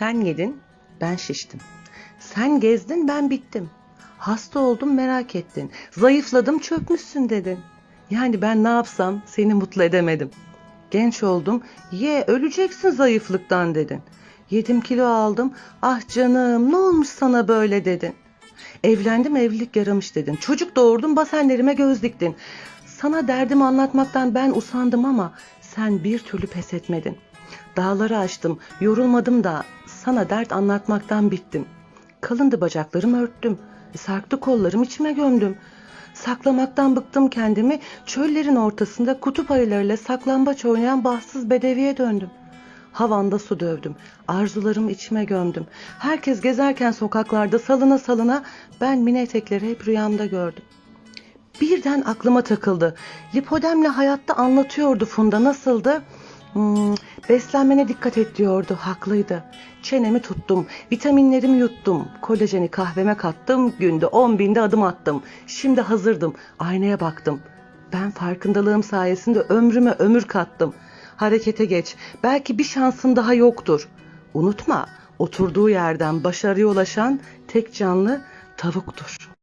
Sen yedin, ben şiştim. Sen gezdin, ben bittim. Hasta oldum, merak ettin. Zayıfladım, çökmüşsün dedin. Yani ben ne yapsam seni mutlu edemedim. Genç oldum, ye öleceksin zayıflıktan dedin. Yedim kilo aldım, ah canım ne olmuş sana böyle dedin. Evlendim evlilik yaramış dedin. Çocuk doğurdum basenlerime göz diktin. Sana derdimi anlatmaktan ben usandım ama sen bir türlü pes etmedin. Dağları aştım, yorulmadım da sana dert anlatmaktan bittim. Kalındı bacaklarım örttüm. Sarktı kollarım içime gömdüm. Saklamaktan bıktım kendimi. Çöllerin ortasında kutup ayılarıyla saklambaç oynayan bahtsız bedeviye döndüm. Havanda su dövdüm. Arzularımı içime gömdüm. Herkes gezerken sokaklarda salına salına ben mini etekleri hep rüyamda gördüm. Birden aklıma takıldı. Lipodemle hayatta anlatıyordu Funda nasıldı? Hmm, beslenmene dikkat et diyordu. Haklıydı. Çenemi tuttum. Vitaminlerimi yuttum. Kolajeni kahveme kattım. Günde 10 binde adım attım. Şimdi hazırdım. Aynaya baktım. Ben farkındalığım sayesinde ömrüme ömür kattım. Harekete geç. Belki bir şansın daha yoktur. Unutma, oturduğu yerden başarıya ulaşan tek canlı tavuktur.